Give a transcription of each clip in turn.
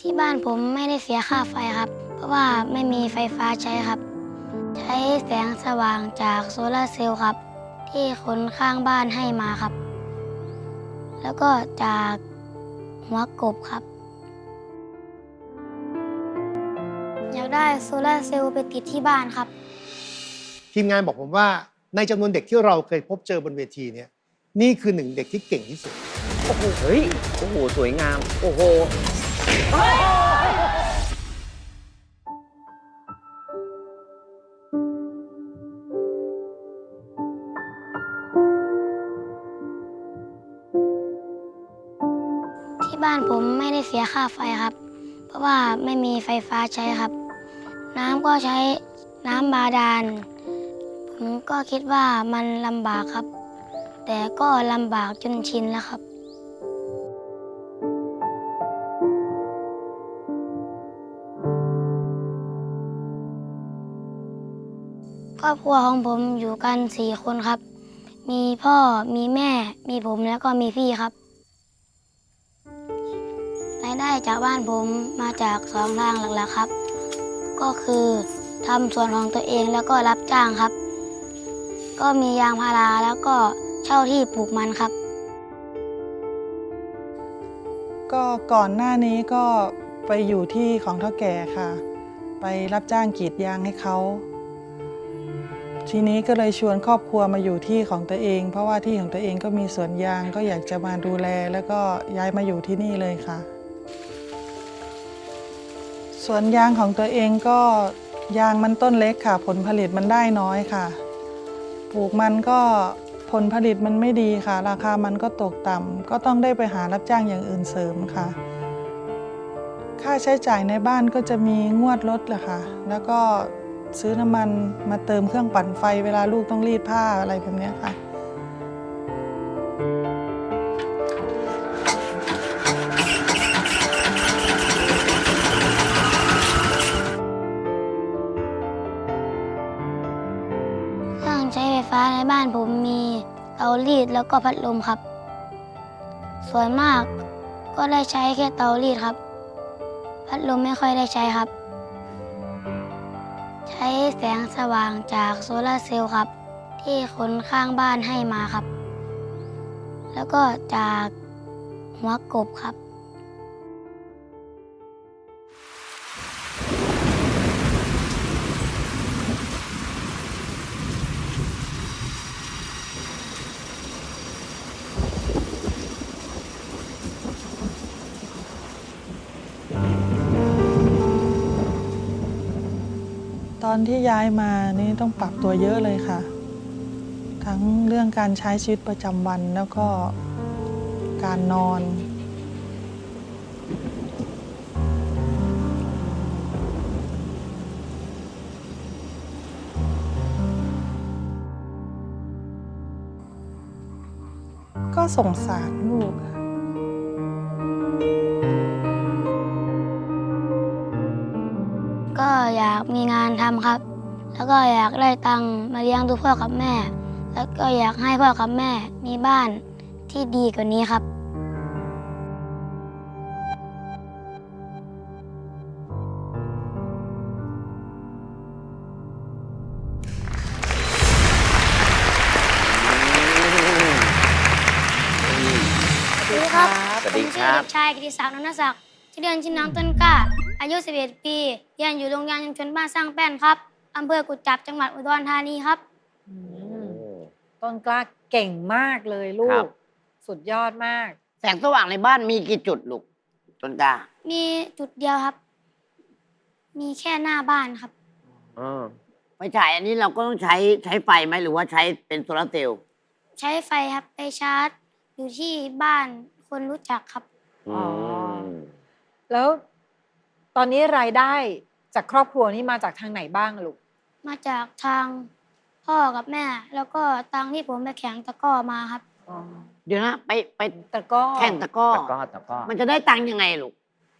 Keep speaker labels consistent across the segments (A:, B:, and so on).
A: ที่บ้านผมไม่ได้เสียค่าไฟครับ เพราะว่าไม่มีไฟฟ้าใช้ครับ ใช้แสงสว่างจากโซลาร์เซลล์ครับ ที่คนข้างบ้านให้มาครับ แล้วก็จากหัวกบครับ อยากได้โซลาร์เซลล์ไปติดที่บ้านครับ
B: ทีมงานบอกผมว่าในจำนวนเด็กที่เราเคยพบเจอบนเวทีเนี่ยนี่คือหนึ่งเด็กที่เก่งที่สุด
C: โอ้โห เฮ้ย โอ้โห สวยงาม โอ้โห
A: ที่บ้านผมไม่ได้เสียค่าไฟครับ เพราะว่าไม่มีไฟฟ้าใช้ครับ น้ำก็ใช้น้ำบาดาล ผมก็คิดว่ามันลำบากครับ แต่ก็ลำบากจนชินแล้วครับ รอบครัวของผมอยู่กันสี่คนครับ มีพ่อมีแม่ มีผมแล้วก็มีพี่ครับรายได้จากบ้านผมมาจากสองทางหลักๆครับ ก็คือทำสวนของตัวเองแล้วก็รับจ้างครับ ก็มียางพาราแล้วก็เช่าที่ปลูกมันครับ
D: ก็ก่อนหน้านี้ก็ไปอยู่ที่ของเท่าแก่ค่ะ ไปรับจ้างกรีดยางให้เขา ทีนี้ก็เลยชวนครอบครัวมาอยู่ที่ของตัวเอง เพราะว่าที่ของตัวเองก็มีสวนยางก็อยากจะมาดูแล แล้วก็ย้ายมาอยู่ที่นี่เลยค่ะ สวนยางของตัวเองก็ยางมันต้นเล็กค่ะ ผลผลิตมันได้น้อยค่ะ ปลูกมันก็ผลผลิตมันไม่ดีค่ะ ราคามันก็ตกต่ำก็ต้องได้ไปหารับจ้างอย่างอื่นเสริมค่ะ ค่าใช้จ่ายในบ้านก็จะมีงวดรถแหละค่ะ แล้วก็ ซื้อน้ำมันมาเติมเครื่องปั่นไฟเวลาลูกต้องรีดผ้าอะไรแบบเนี้ยค่ะ
A: เครื่องใช้ไฟฟ้าในบ้านผมมีเตารีดแล้วก็พัดลมครับ ส่วนมากก็ได้ใช้แค่เตารีดครับ พัดลมไม่ค่อยได้ใช้ครับ ใช้แสงสว่างจากโซลาร์เซลล์ครับ ที่คนข้างบ้านให้มาครับ แล้วก็จากหัวกบครับ
D: อนที่ย้ายมานี่ต้องปรับตัวเยอะเลยค่ะ ทั้งเรื่องการใช้ชีวิตประจำวันแล้วก็การนอน ก็สงสารลูกค่ะ
A: อยากมีงานทำครับ แล้วก็อยากได้ตังค์มาเลี้ยงดูพ่อกับแม่ แล้วก็อยากให้พ่อกับแม่มีบ้านที่ดีกว่านี้ครับสวัสดีครับ
C: สวัสดี
A: ผม
C: ค
A: ชื่อ
C: รับ
A: เด็กชายกิติศักดิ์นนทศักดิ์ชื่อเรียนชื่อน้องต้นกล้า อายุ 11 ปี เรียนอยู่โรงเรียนชุมชนบ้านสร้างแป้นครับ อำเภอกุจจับจังหวัดอุดรธานีครับ
E: อื
C: โอ้
E: มต้นกล้าเก่งมากเลยลู
C: ครั
E: ก
C: บ
E: สุดยอดมาก
C: แสงสว่างในบ้านมีกี่จุดลูกต้นกล้า
A: มีจุดเดียวครับ มีแค่หน้าบ้านครับ
C: ไฟฉายอันนี้เราก็ต้องใช้ใช้ไฟไหมหรือว่าใช้เป็นโซลาร์เซลล์
A: ใช้ไฟครับไปชาร์จ อยู่ที่บ้านคนรู้จักครับ
E: อ๋อแล้ว ตอนนี้รายได้จากครอบครัวนี่มาจากทางไหนบ้างอะลูก
A: มาจากทางพ่อกับแม่ แล้วก็ตังค์ที่ผมไปแข่งตะกร้อมาครับ
E: อ๋อ
C: เดี๋ยวนะ ไปไป
E: แต่ก็
C: แข่งตะกร้อ
F: ตะกร้อตะกร้อ
C: มันจะได้ตังค์ยังไงลูก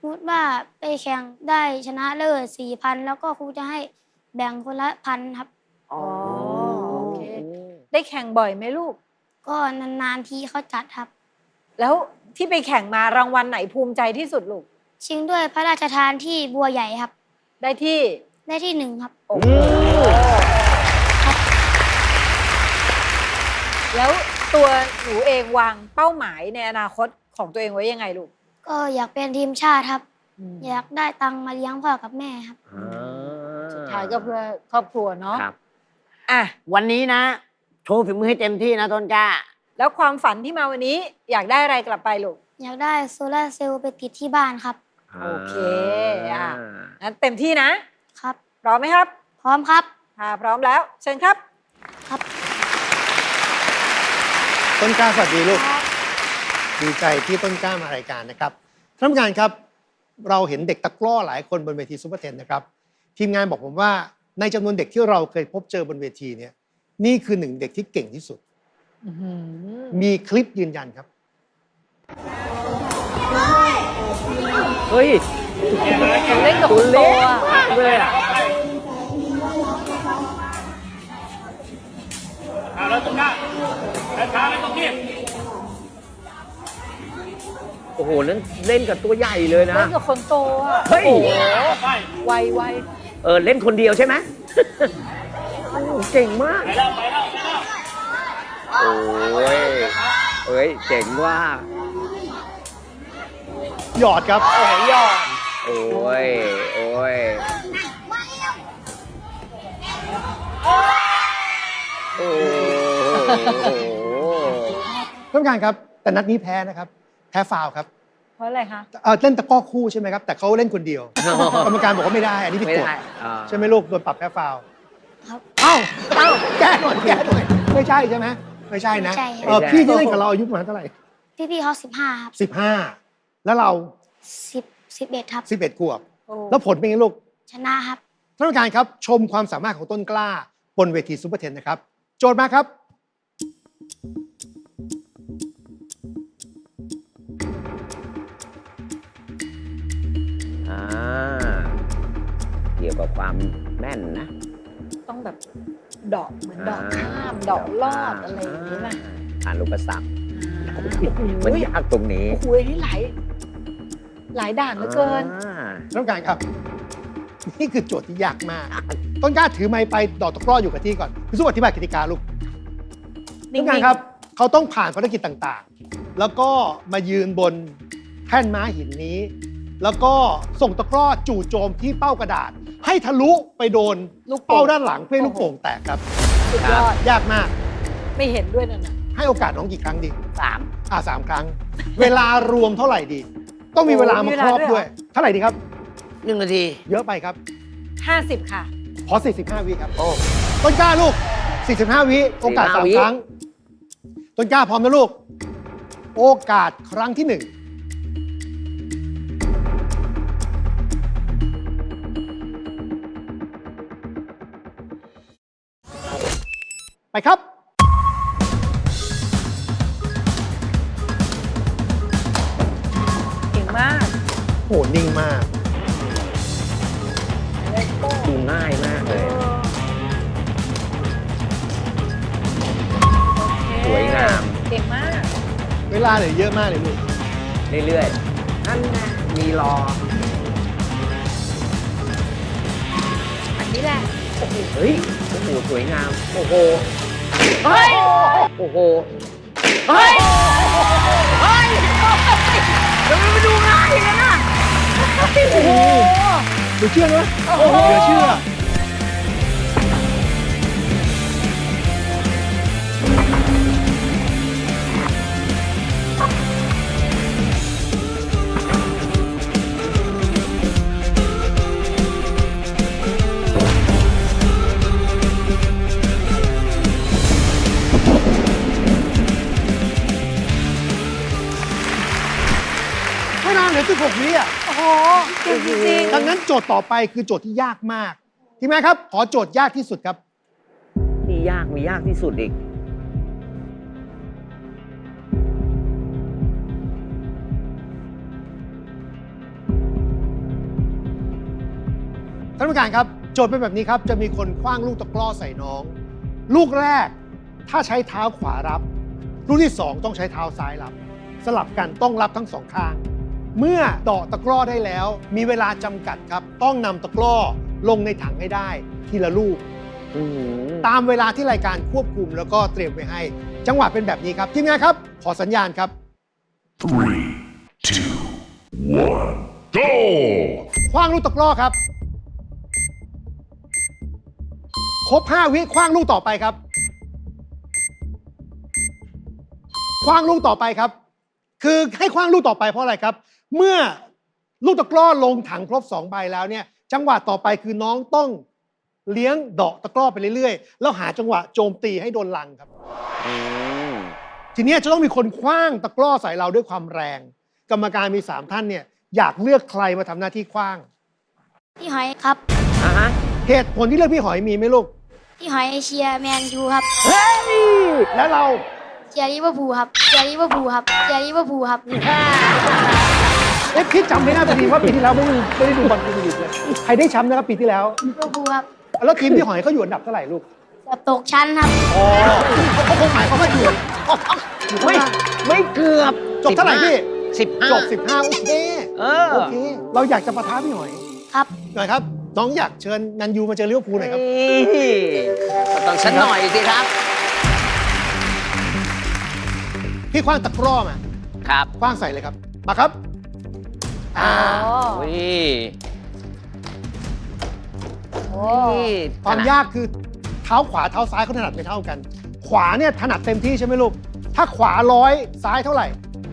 A: พูดว่าไปแข่งได้ชนะเลิศสี่พันแล้วก็ครูจะให้แบ่งคนละพันครับ
E: อ๋อโอเค ได้แข่งบ่อยไหมลูก
A: ก็นานๆทีเขาจัดครับ
E: แล้วที่ไปแข่งมารางวัลไหนภูมิใจที่สุดลูก
A: ชิงด้วยพระราชทานที่บัวใหญ่ครับ
E: ได้ที่
A: ได้ที่หนึ่งครับ
E: โอ้โหแล้วตัวหนูเองวางเป้าหมายในอนาคตของตัวเองไว้ยังไงลูก
A: ก็อยากเป็นทีมชาติครับ อยากได้ตังค์มาเลี้ยงพ่อกับแม่ครับ
F: อ่า
E: สุดท้ายก็เพื่อครอบครัวเนาะ
F: ครับ
E: อะ
C: วันนี้นะ โชว์ฝีมือให้เต็มที่นะต้นกล้า
E: แล้วความฝันที่มาวันนี้อยากได้อะไรกลับไปลูก
A: อยากได้โซลาร์เซลล์ไปติดที่บ้านครับ
E: โอเคอะงั้นเต็มที่นะ
A: ครับ
E: พร้อมไหมครับ
A: พร้อมครับ
E: ค่ะพร้อมแล้ว เชิญครับ
A: ครับ
B: ต้นกล้าสวัสดีลูก ดีใจที่ต้นกล้ามารายการนะครับท่านผู้การครับ เราเห็นเด็กตะกร้อหลายคนบนเวทีซูเปอร์เทนนะครับ ทีมงานบอกผมว่าในจำนวนเด็กที่เราเคยพบเจอบนเวทีเนี่ย นี่คือหนึ่งเด็กที่เก่งที่สุดมีคลิปยืนยันครับ
F: เฮ้ย
E: เล่นกับคนโตอะ
F: เลยอะโอ้โห นั่นเล่นกับตัวใหญ่เลยนะ
E: เล่นกับคนโตอะ
F: เฮ้ย
E: โอ้โหไวไว
F: เออ เล่นคนเดียวใช่ไหมโอ้โหเก่งมาก โอ้ยเอ้ย เจ๋งว่า
B: หยอดครับ
E: โอ้โหหยอด
F: โอ้ย โอ้ย โอ้โห
B: ท่านผู้การครับ แต่นัดนี้แพ้นะครับ แพ้ฟาวล์ครับ
E: เพราะอะไรคะ
B: เอ่อเล่นตะกร้อคู่ใช่ไหมครับ แต่เขาเล่นคนเดียว กรรมการบอกว่าไม่ได้ อันนี้ผิด
F: ไม่
B: กฎ
F: ได้อ่า
B: ใช่ไหมลูกโดนปรับแพ้ฟาวล์
A: ครับ
B: เอ้า เอ้า แก้หน่อยแก้หน่อยไม่ใช่ใช่ไหมไม่ใช่นะ
A: ไม่ใช่ครับ
B: เออพี่ที่เล่นกับเราอายุประมาณเท่าไหร่
A: พี่ๆเขาสิบห้าครับ
B: สิบห้า แล้วเรา
A: สิบสิบเอ็ดครับ
B: สิบเอ็ดขวบ
E: โอ้
B: แล้วผลเป็นไงลูก
A: ชนะครับ
B: ท่านผู้การครับชมความสามารถของต้นกล้า บนเวทีซูเปอร์เทนนะครับ โจทย์มาครับ
F: อ่าเกี่ยวกับความแม่นนะ
E: ต้องแบบดอกเหมือนดอกข้าม ดอกลอดอะไรอย่างนี้ป่ะ
F: ผ่านลูกกระสับ
E: โอ้
F: มัน
E: โห
F: ยากตรงนี้
E: โอ้โหอันนี่หลาย หลายด่านเหลือเกิน
F: อ่า
B: ท่านผู้การครับ นี่คือโจทย์ที่ยากมาก ต้นกล้าถือไม้ไปดอกตะกร้ออยู่กับที่ก่อนพี่สุอธิบายกติกาลูก
E: นิ่
B: ท่าน
E: ง
B: ผู้การครับเขาต้องผ่านภารกิจต่างๆ แล้วก็มายืนบนแท่นม้าหินนี้ แล้วก็ส่งตะกร้อจู่โจมที่เป้ากระดาษ ให้ทะลุไปโดน
E: ลูกโป่
B: เป้างด้านหลังเพื่อให้ลูกโป่งแตกครับ
E: สุดยอด
B: ยากมาก
E: ไม่เห็นด้วยนั่นน่ะ
B: ให้โอกาสน้องกี่ครั้งดี
C: สาม
B: อ่าสามครั้ง เวลารวมเท่าไหร่ดี ต้องมีเวลามาครอบด้วยเท่าไหร่ดีครับ
C: หนึ่งนาที
B: เยอะไปครับ
E: 50 ค่ะ
B: ขอ 45 วิครับ โอ้ ต้นกล้าลูก 45 วิโอกาสสามครั้ง ต้นกล้าพร้อมนะลูก โอกาสครั้งที่หนึ่งไปครับ โหนิ่งมาก
F: ดูง่ายมากเลย สวยงาม
E: เก่งมาก
B: เวลาเหลือเยอะมากเลยลูก
F: เรื่อยๆ นั่นนะมีรอ
E: อันนี้แหละ
F: โอ้โห เฮ้ย โอ้โห สวยงาม โอ้โห เฮ้ย โอ้โห เฮ้ย เฮ้ยทำไมมันดูง่ายอย่างนั้นน่ะ โอ้โห
B: เดี๋ยวเชื่อนะเดี๋ยวเชื่อ ไม่นานเหลือ16วิอะ
E: โอ้โหเก่งจริง
B: ดังนั้นโจทย์ต่อไปคือโจทย์ที่ยากมาก ทีมงานครับ ขอโจทย์ยากที่สุดครับ
F: มียากมียากที่สุดอีก
B: ท่านผู้การครับ โจทย์เป็นแบบนี้ครับ จะมีคนคว้างลูกตะกร้อใส่น้อง ลูกแรก ถ้าใช้เท้าขวารับ ลูกที่สองต้องใช้เท้าซ้ายรับ สลับกันต้องรับทั้งสองข้าง เมื่อเดาะตะกร้อได้แล้ว มีเวลาจำกัดครับ ต้องนำตะกร้อลงในถังให้ได้ ทีละลูก
F: อื้อหือ
B: ตามเวลาที่รายการควบคุมแล้วก็เตรียมไว้ให้ จังหวะเป็นแบบนี้ครับทีมงานครับ ขอสัญญาณครับ
G: Three, two, one, go!
B: คว้างลูกตะกร้อครับ ครบ 5 วิคว้างลูกต่อไปครับ คว้างลูกต่อไปครับ คือให้คว้างลูกต่อไปเพราะอะไรครับ เมื่อลูกตะกร้อลงถังครบ2ใบแล้วเนี่ยจังหวะต่อไปคือน้องต้องเลี้ยงเดาะตะกร้อไปเรื่อยๆ แล้วหาจังหวะโจมตีให้โดนลังครับ
F: อืม
B: ทีเนี้ยจะต้องมีคนคว้างตะกร้อใส่เราด้วยความแรง กรรมการมี 3 ท่านเนี่ยอยากเลือกใครมาทำหน้าที่คว้าง
A: พี่หอยครับ
F: อะฮะ
B: เหตุผลที่เลือกพี่หอยมีไหมลูก
A: พี่หอยเชียร์แมนยูครับ
B: เฮ้ย แล้วเรา
A: เชียร์ลิเวอร์พูลครับ เชียร์ลิเวอร์พูลครับ เชียร์ลิเวอร์พูลครับ
B: เอ๊ะพี่จำไม่ได้พอดีว่าปีที่แล้วไม่ได้ไม่ได้ดูบอลพรีเมียร์ลีกเลยใครได้แชมป์นะครับปีที่แล้ว
A: ลิเวอร์พูลครับ
B: แล้วทีมพี่หอยเขาอยู่อันดับเท่าไหร่ลูก
A: เกือบตกชั้นครับ
B: อ๋อเขาคงหมายความว่าอยู่อยู่ข้าง
F: ไม่
B: ล่าง
F: ไม่เกือบ
B: จบเท่าไหร่พี่
F: สิบห้า
B: จบ 15 โอเค
F: เออ
B: โอเค เราอยากจะประท้าพี่หอย
A: ครับ
B: หน่อยครับ น้องอยากเชิญแมนยูมาเจอลิเวอร์พูลหน่อยครับ
F: นี่ก็ต้องฉันหน่อยสิครับ
B: พี่คว้างตะกร้อมา
F: ครับ
B: คว้างใส่เลยครับ มาครับ อ่า
F: อุ้ย
E: โอ้
F: นี่
B: ความยากคือเท้าขวาเท้าซ้ายเขาถนัดไม่เท่ากัน ขวาเนี่ยถนัดเต็มที่ใช่ไหมลูก ถ้าขวาร้อยซ้ายเท่าไหร่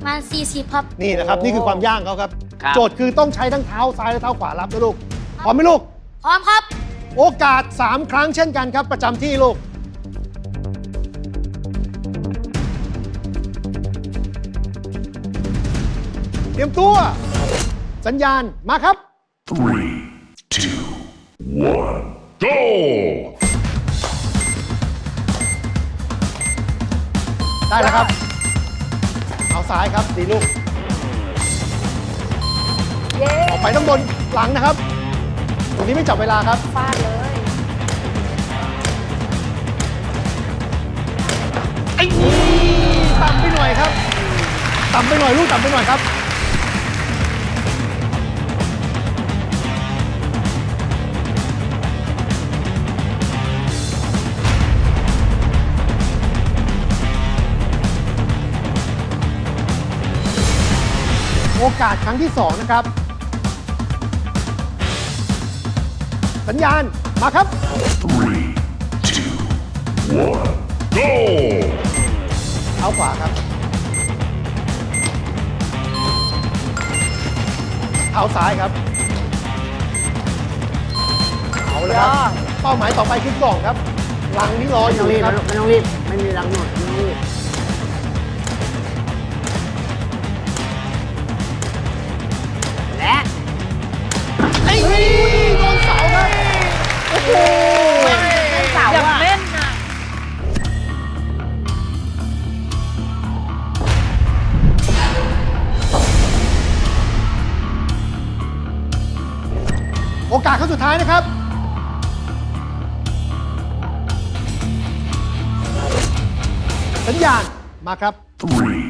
A: มัน40ครับ
B: นี่นะครับ นี่คือความยากของเขาครับ
F: ครับ
B: โจทย์คือต้องใช้ทั้งเท้าซ้ายและเท้าขวารับนะลูก พร้อมไหมลูก
A: พร้อมครับ
B: โอกาส 3 ครั้งเช่นกันครับ ประจำที่ลูก เตรียมตัว สัญญาณมาครับ
G: Three, two, one, go!
B: ได้แล้วครับ เอาซ้ายครับดีลูก
E: เย้
B: ออกไปต้องบนหลังนะครับ ตรงนี้ไม่จับเวลาครับ
E: ฟาดเลย
B: ไอ้นี่ต่ำไปหน่อยครับ ต่ำไปหน่อยลูกต่ำไปหน่อยครับ โอกาสครั้งที่ 2 นะครับ สัญญาณ มาครับ
G: Three, two, one, go!
B: เท้าขวาครับ เท้าซ้ายครับ เอาเลยครับ เป้าหมายต่อไปคือกล่องครับลังนี้รออ
C: ไม่ต้อยู่งรีบ
B: ครับ
C: ไม่ต้องรีบ ไม่มีรังหนวดไม่ต้องรีบ
B: ท้ายนะครับ สัญญาณมาครับ
G: Three,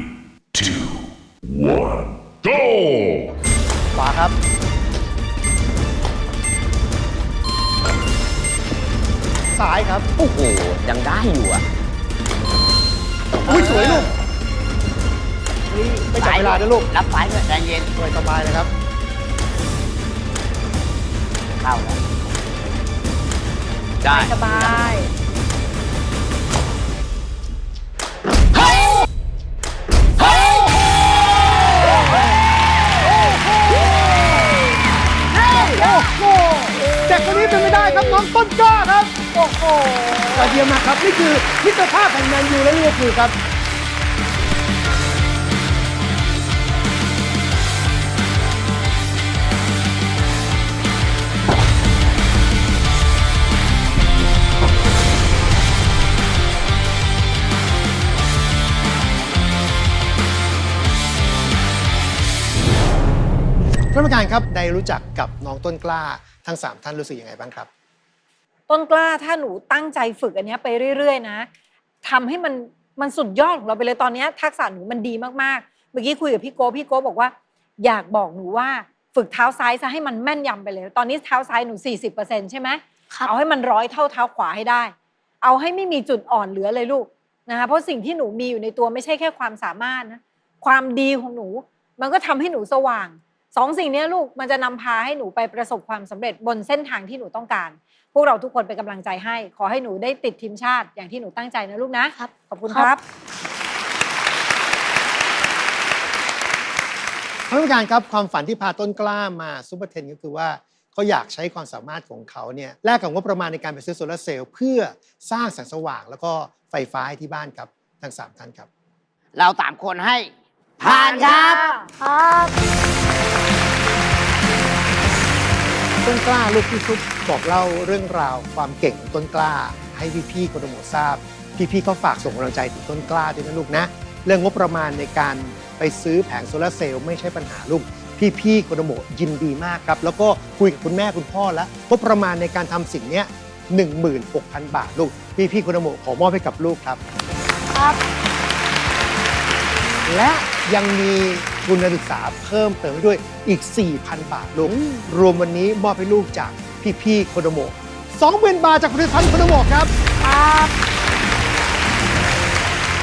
G: two, one, go!
B: ขวาครับ ซ้ายครับ
F: โอ้โห ยังได้อยู่อะ
B: อุ้ยสวยลูกนี่ไม่จับเวลานะลูก
C: รับสายด้วยใจเย็น
B: สวยสบายเลยครับ
C: เข้าแล้ว
F: ได้
E: สบาย
B: โอ้โหเด็กคนนี้เป็นไม่ได้ครับน้องต้นกล้าครับ โอ้โหยอดเยี่ยมมากครับ นี่คือมิตรภาพแห่งแมนยูและลิเวอร์พูลครับ ท่านผู้การครับได้รู้จักกับน้องต้นกล้าทั้ง 3 ท่านรู้สึกยังไงบ้างครับ
E: ต้นกล้าถ้าหนูตั้งใจฝึกอันเนี้ยไปเรื่อย ๆ นะทำให้มันมันสุดยอดของเราไปเลยตอนเนี้ยทักษะหนูมันดีมากๆ เมื่อกี้คุยกับพี่โก้พี่โก้บอกว่า อยากบอกหนูว่าฝึกเท้าซ้ายซะให้มันแม่นยำไปเลย ตอนนี้เท้าซ้ายหนู 40%ใช่ไหม
A: ครับ
E: เอาให้มันร้อยเท่าเท้าขวาให้ได้ เอาให้ไม่มีจุดอ่อนเหลือเลยลูกนะคะเพราะสิ่งที่หนูมีอยู่ในตัวไม่ใช่แค่ความสามารถนะความดีของหนู มันก็ทำให้หนูสว่าง สองสิ่งเนี้ยลูกมันจะนำพาให้หนูไปประสบความสำเร็จบนเส้นทางที่หนูต้องการ พวกเราทุกคนเป็นกำลังใจให้ ขอให้หนูได้ติดทีมชาติอย่างที่หนูตั้งใจนะลูกนะครับขอบคุณ
A: ครับ
E: ครับ
B: ท่านผู้การครับความฝันที่พาต้นกล้ามาซูเปอร์เทนก็คือว่าเขาอยากใช้ความสามารถของเขาเนี่ยแลกกับงบประมาณในการไปซื้อโซลาร์เซลล์เพื่อสร้างแสงสว่าง แล้วก็ไฟฟ้าให้ที่บ้านครับทั้งสามท่านครับ
C: เราสามคนให้ ผ่านครับ
A: ครับ
B: ต้นกล้าลูกพี่ซุปบอกเล่าเรื่องราวความเก่งของต้นกล้า ให้พี่ๆคนโมทราบ พี่ๆเขาฝากส่งกำลังใจถึงต้นกล้าด้วยนะลูกนะ เรื่องงบประมาณในการไปซื้อแผงโซลาร์เซลล์ไม่ใช่ปัญหาลูก พี่ๆคนโมยินดีมากครับ แล้วก็คุยกับคุณแม่คุณพ่อแล้วงบประมาณในการทำสิ่งเนี้ย16,000บาทลูก พี่ๆคนโมขอมอบให้กับลูกครับ
A: ครับ
B: และยังมีทุนการศึกษาเพิ่มเติมให้ด้วยอีก 4,000 บาทลูกรวมวันนี้มอบให้ลูกจากพี่ๆโคโดโมะ20,000บาทจากผลิตภัณฑ์โคโดโมะครับ
A: ครับ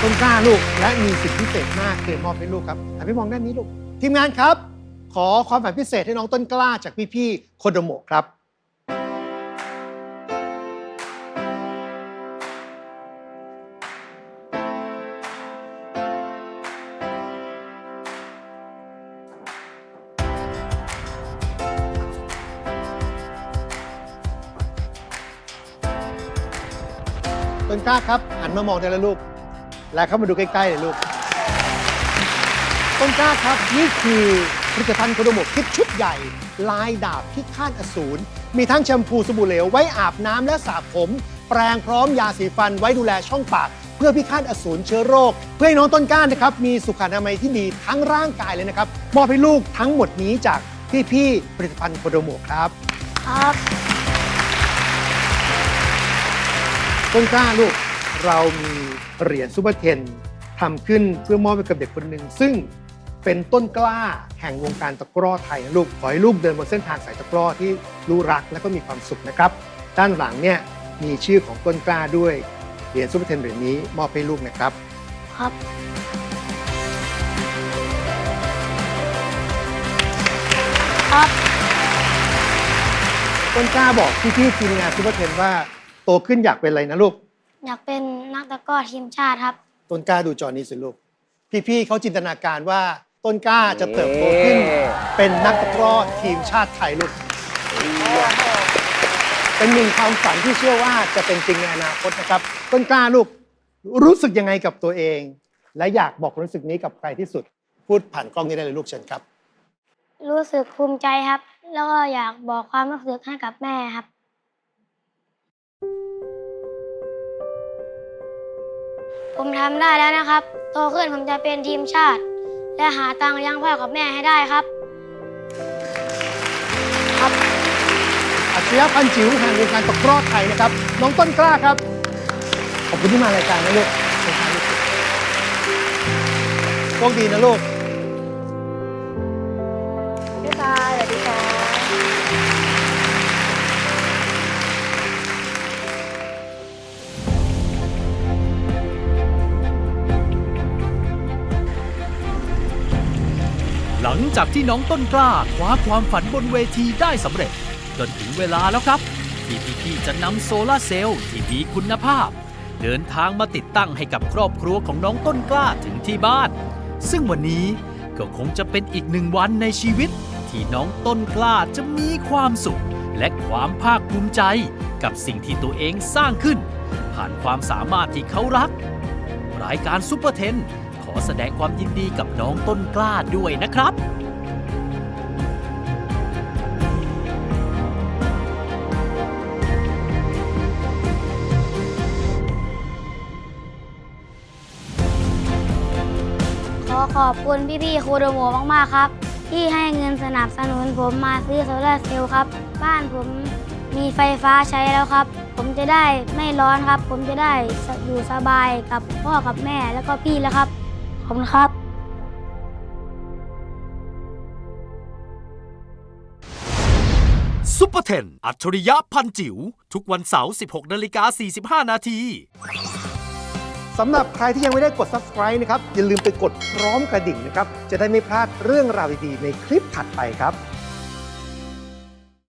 B: ต้นกล้าลูกและมีสิ่งพิเศษมากคือมอบให้ลูกครับหันไปมองด้านนี้ลูก ทีมงานครับ ขอความฝันพิเศษให้น้องต้นกล้าจากพี่ๆโคโดโมะครับ ก้าครับหันมามองได้แล้วลูก และเข้ามาดูใกล้ๆเลยลูก ต้นกล้าครับนี่คือผลิตภัณฑ์โคโดโมะคิดชุดใหญ่ ลายดาบพิฆาตอสูร มีทั้งแชมพูสบู่เหลวไว้อาบน้ำและสระผม แปรงพร้อมยาสีฟันไว้ดูแลช่องปาก เพื่อพิฆาตอสูรเชื้อโรค เพื่อให้น้องต้นกล้านะครับมีสุขอนามัยที่ดีทั้งร่างกายเลยนะครับมอบให้ลูกทั้งหมดนี้จากพี่ๆผลิตภัณฑ์โคโดโมะครับ
A: ครับ
B: ต้นกล้าลูก เรามีเหรียญซูเปอร์เทนทำขึ้นเพื่อมอบให้กับเด็กคนหนึ่ง ซึ่งเป็นต้นกล้าแห่งวงการตะกร้อไทยนะลูก ขอให้ลูกเดินบนเส้นทางสายตะกร้อที่รู้รักและก็มีความสุขนะครับ ด้านหลังเนี่ยมีชื่อของต้นกล้าด้วย เหรียญซูเปอร์เทนเหรียญนี้มอบให้ลูกนะครับ
A: ครับครับ
B: ต้นกล้าบอกพี่ๆทีมงานซูเปอร์เทนว่าโตขึ้นอยากเป็นอะไรนะลูก
A: อยากเป็นนักตะกร้อทีมชาติครับ
B: ต้นกล้าดูจอนี้สิลูก พี่ๆเขาจินตนาการว่าต้นกล้าจะเติบโตขึ้น เป็นนักตะกร้อทีมชาติไทยลูก เป็นหนึ่งความฝันที่เชื่อว่าจะเป็นจริงในอนาคตนะครับ ต้นกล้าลูกรู้สึกยังไงกับตัวเอง และอยากบอกความรู้สึกนี้กับใครที่สุด พูดผ่านกล้องนี้ได้เลยลูกเชิญครับ
A: รู้สึกภูมิใจครับ แล้วก็อยากบอกความรู้สึกให้กับแม่ครับ ผมทำได้แล้วนะครับ โตขึ้นผมจะเป็นทีมชาติ และหาตังค์เลี้ยงพ่อกับแม่ให้ได้ครับ ครับ
B: อัจฉริยะพันจิ๋วแห่งวงการตะกร้อไทยนะครับ น้องต้นกล้าครับ ขอบคุณที่มารายการนะลูกโชคดีนะลูก
H: จากที่น้องต้นกล้าคว้าความฝันบนเวทีได้สำเร็จ จนถึงเวลาแล้วครับ ที่พี่ๆจะนำโซลาเซลล์ที่มีคุณภาพ เดินทางมาติดตั้งให้กับครอบครัวของน้องต้นกล้าถึงที่บ้าน ซึ่งวันนี้ก็คงจะเป็นอีกหนึ่งวันในชีวิต ที่น้องต้นกล้าจะมีความสุข และความภาคภูมิใจ กับสิ่งที่ตัวเองสร้างขึ้น ผ่านความสามารถที่เขารัก รายการซุปเปอร์เทน อแสดงความยินดีกับน้องต้นกล้าด้วยนะครับ
A: ขอขอบคุณพี่ๆครูโดโมมาก ๆ ครับ ที่ให้เงินสนับสนุนผมมาซื้อโซลาร์เซลล์ครับ บ้านผมมีไฟฟ้าใช้แล้วครับ ผมจะได้ไม่ร้อนครับ ผมจะได้อยู่สบายกับพ่อกับแม่แล้วก็พี่แล้วครับ อบคุณครับ
H: ซุปเปอร์เทนอัจฉริยะพันจิ๋วทุกวันเสาร์ 16 นาฬิกา 45 นาที
B: สำหรับใครที่ยังไม่ได้กด subscribe นะครับ อย่าลืมไปกดพร้อมกระดิ่งนะครับ จะได้ไม่พลาดเรื่องราวดีๆ ในคลิปถัดไปครับ